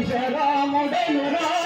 పరశురాముడనురా రా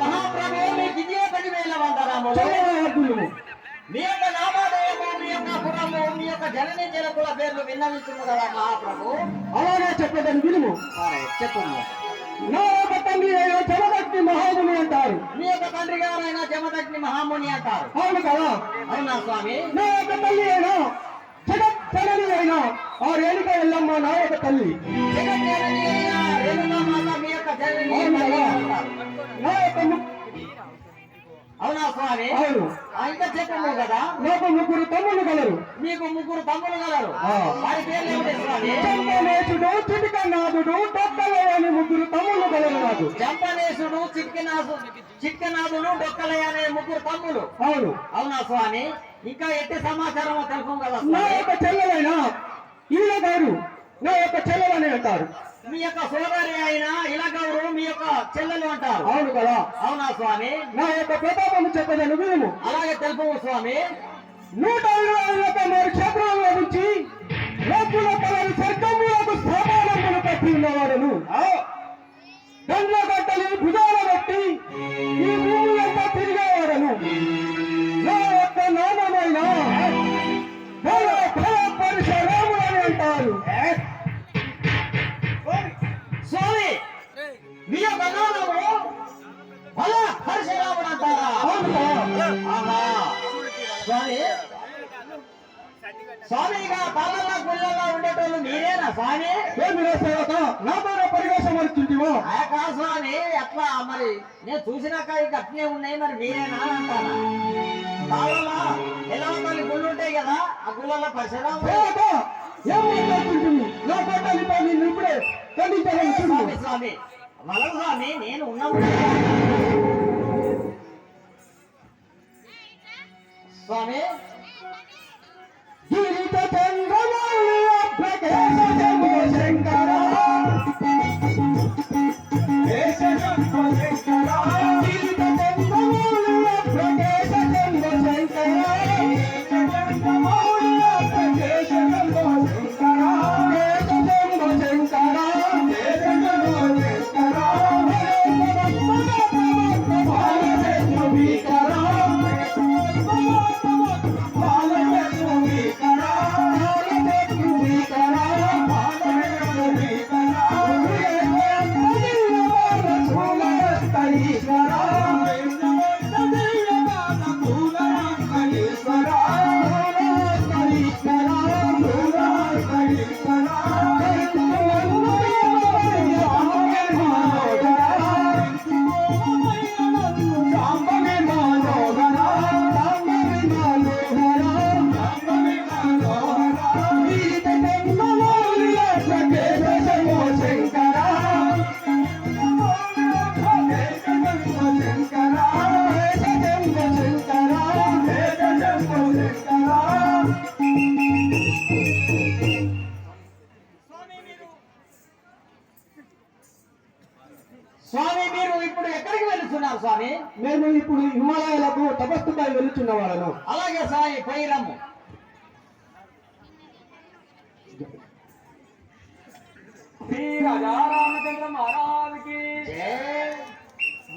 మహాప్రభు మీకు ఇదే పదివేల జయరాజులు మీ యొక్క నామాదయము మీ యొక్క పురము మీ యొక్క జనని జనకుల పేర్లు విన్నవిస్తున్నారు కదా మహాప్రభు. అలాగే చెప్పేదని విలువు సరే చెప్పు నా యొక్క తండ్రి అయిన జమదగ్ని మహాముని అంటారు. మీ యొక్క తండ్రి గారైన జమదగ్ని మహాముని అంటారు. అవును కదా? అవునా స్వామి? నా యొక్క తల్లి అయినా జగత్ జనని అయినా ఆ రేణుక ఎల్లమ్మ నా యొక్క తల్లి. యొక్క అవును. నా యొక్క స్వామి? అవును. ఇంకా కదా. నాకు ముగ్గురు తమ్ముళ్ళు కలరు మీకు ముగ్గురు తమ్ముడు గలరు. వారి పేర్లు ఏమిటి స్వామి? చంపనేశుడు చిటికనాథుడు డొక్కలయ్య ముగ్గురు తమ్ముళ్ళు కలరు నాకు. జంపనేశుడు చిట్కినాథు చిట్కనాథుడు డొక్కలయ్య అనే ముగ్గురు తమ్ములు అవును. అవునా స్వామి? ఇంకా ఎట్టి సమాచారం తెలుపు కదా నా స్వామి. యొక్క చెల్లెలైన ఈయన గారు. నా యొక్క చెల్లెలని అంటారు. మీ యొక్క సోదరి అయిన ఇలగౌరు మీ యొక్క చెల్లెలు అంటారు. అవును కదా. అవునా స్వామి? నా యొక్క ప్రతాపము చెప్పదను వినుము అలాగే తెలుపు స్వామి. నూట ఇరవై యొక్క మరి క్షేత్రంలో నుంచి లోకుల తలని స్వర్గములకు స్థాపనములు కట్టి ఉన్నవాడును. గండ్ల గట్టలి భుజాల ఈ స్వామిగా పాలన గుళ్ళలో ఉండేటోళ్ళు మీరేనా స్వామి? ఏమి రాసేవక నా ద్వారా పరివేశం ఆ కాదు స్వామి అట్లా మరి? నేను చూసినాక ఇక అట్లే ఉన్నాయి మరి మీరేనా అంటారా పాలన ఎలా తల్లి గుళ్ళు ఉంటాయి కదా ఆ గుళ్ళలో పరిసరాలు సేవక ఏం మాట్లాడుతుంటుంది నా పట్టాలి పని ఇప్పుడే ఖండించాలని స్వామి స్వామి వల స్వామి నేను ఉన్నాము స్వామి శంకర. స్వామి మీరు ఇప్పుడు ఎక్కడికి వెళ్తున్నారు స్వామి? మేము ఇప్పుడు హిమాలయాలకు తపస్సుపై వెళ్తున్న వాళ్ళను. అలాగే స్వామి పోయిరమ్ము శ్రీ రాజా రామచంద్ర మహారాజ్కి జై.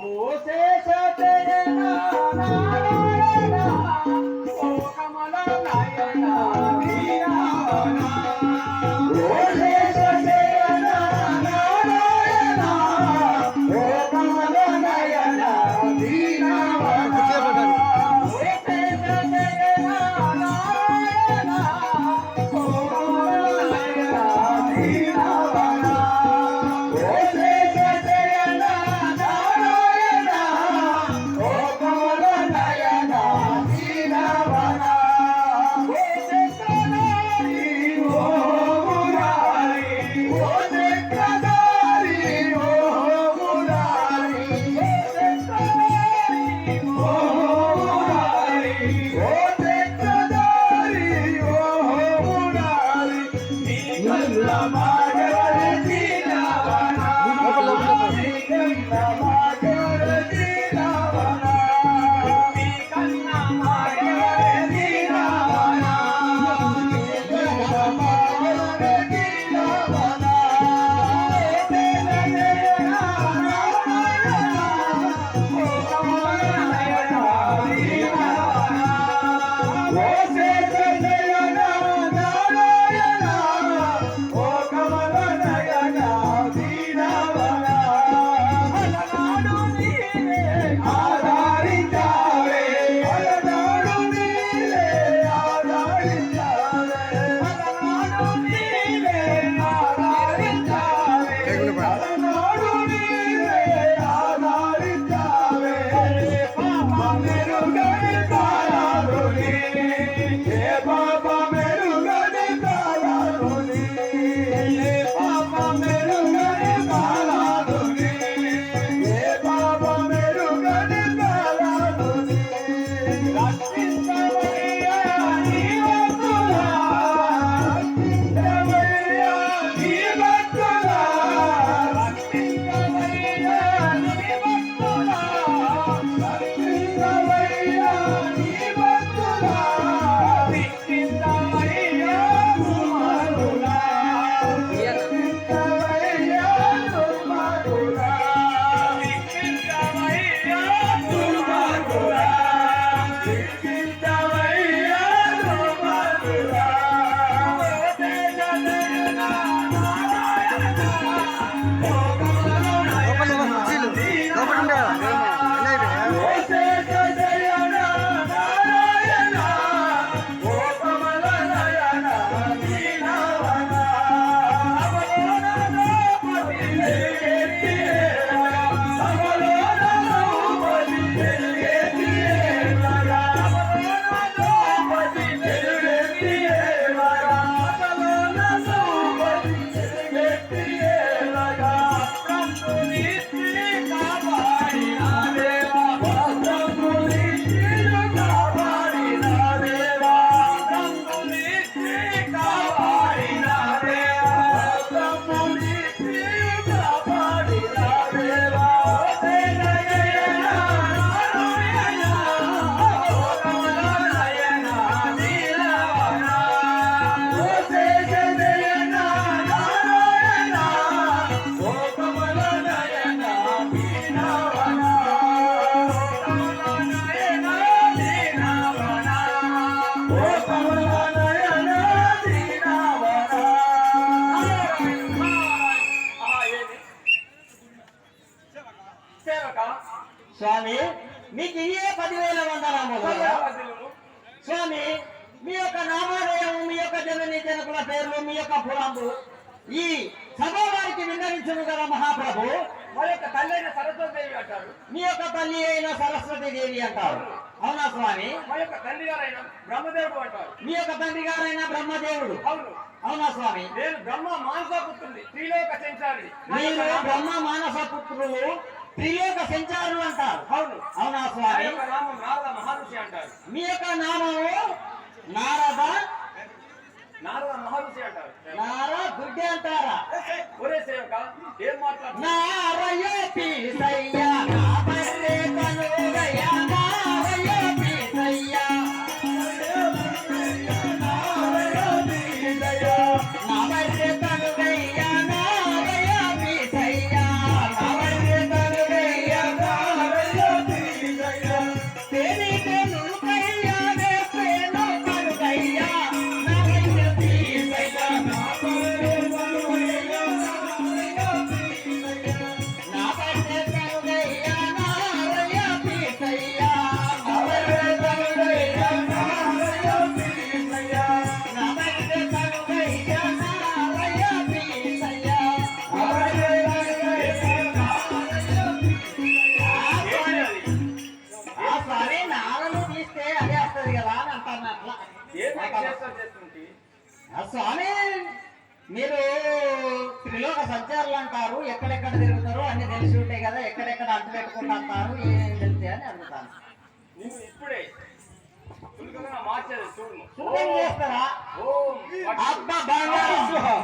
ఓ శేషశయన మీ యొక్క తండ్రి గారైన బ్రహ్మదేవుడు. అవును. స్వామి? నేను బ్రహ్మ మానసపుత్రుని త్రిలోక సంచారి మీరు బ్రహ్మ మానస పుత్రులు త్రిలోక సంచారులు అంటారు. అవును. అవునా స్వామి? నారద మహర్షి అంటారు. మీ యొక్క నామము నారద నారద మహర్షి అంటారు. నార గుడ్డి అంటారా? ఒరే సేవక ఏం మాట్లాడుతున్నా నారయో పీసయ్య నా స్వామి మీరు త్రిలోక సంచారులు అంటారు ఎక్కడెక్కడ తిరుగుతారు అన్ని తెలిసి ఉంటాయి కదా ఎక్కడెక్కడ అంటు పెట్టుకుంటూ అంటారు ఏం తెలిసి అని అడుగుతాను. ఇప్పుడే చేస్తారా? అబ్బా బంగారు.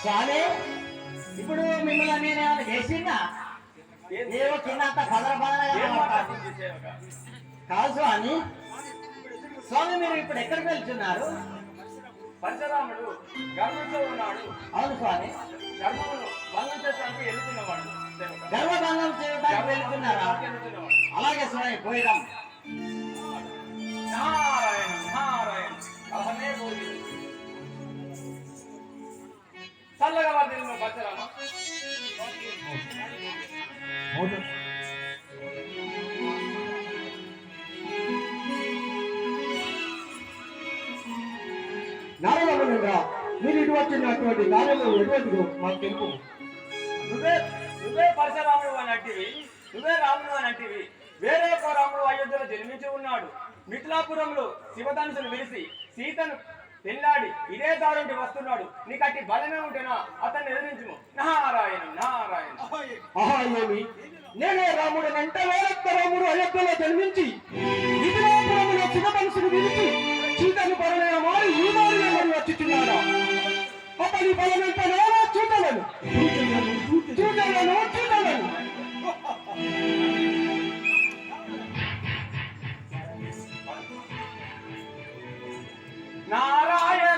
స్వామి ఇప్పుడు మిమ్మల్ని నేను ఏమైనా చేసిందా ఏవో కింద అంత పదర పదరగా కాదు స్వామి. స్వామి మీరు ఇప్పుడు ఎక్కడికి వెళ్తున్నారు? పరశురాముడు గర్భంతో ఉన్నాడు. అవును స్వామి. గర్భమును భంగం చేసడానికి వెళ్తున్నవాడు. గర్వభంగం చేయడానికి వెళ్తున్నారా? అలాగే స్వామి పోయిదాం నారాయణ మీరు ఇటు వచ్చినటువంటి కార్యము ఎటువంటిదో మాకు తెలుపు. నువ్వే నువ్వే పరశురాముడు అని అంటివి నువ్వే రాముడు అని అంటివి. వేరే ఒక రాముడు అయోధ్యలో జన్మించి ఉన్నాడు. మిథిలాపురంలో శివధనుసును విరిసి సీతను పెళ్ళాడి ఇదే దారుంటి వస్తున్నాడు. నీకు అట్టి బలమే ఉంటేనా? అతన్ని ఎదిరించుము. నారాయణ నారాయణ. ఏమి? నేనే రాముడు అంటే వేరొక్క రాముడు అయోధ్యలో జన్మించి మిథిలాపురములో చిన్న మనసును విరిచి చీతను పరమైన మారి ఈ మారి ఎవరు వచ్చుచున్నాడా? అతని బలమెంత నేనో చూడలను. చూడలను చూడలను. నారాయణ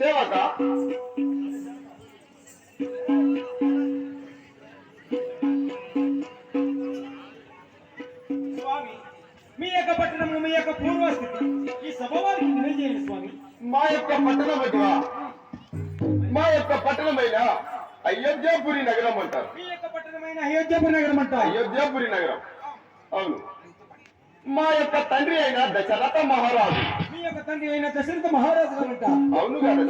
సేవక? స్వామి మీ యొక్క పట్టణము మీ యొక్క పూర్వస్థితి. ఈ సభ వారికి తెలియజేయండి స్వామి. మా యొక్క పట్టణమటువా మా యొక్క పట్టణమైన అయోధ్యాపురి నగరం అంటారు. మీ యొక్క పట్టణమైన అయోధ్యపురి నగరం అంటారు. అయోధ్యాపురి నగరం. అవును. మా యొక్క తండ్రి అయిన దశరథ మహారాజు. మీ యొక్క తండ్రి అయిన దశరథ మహారాజు గారు అవును కదా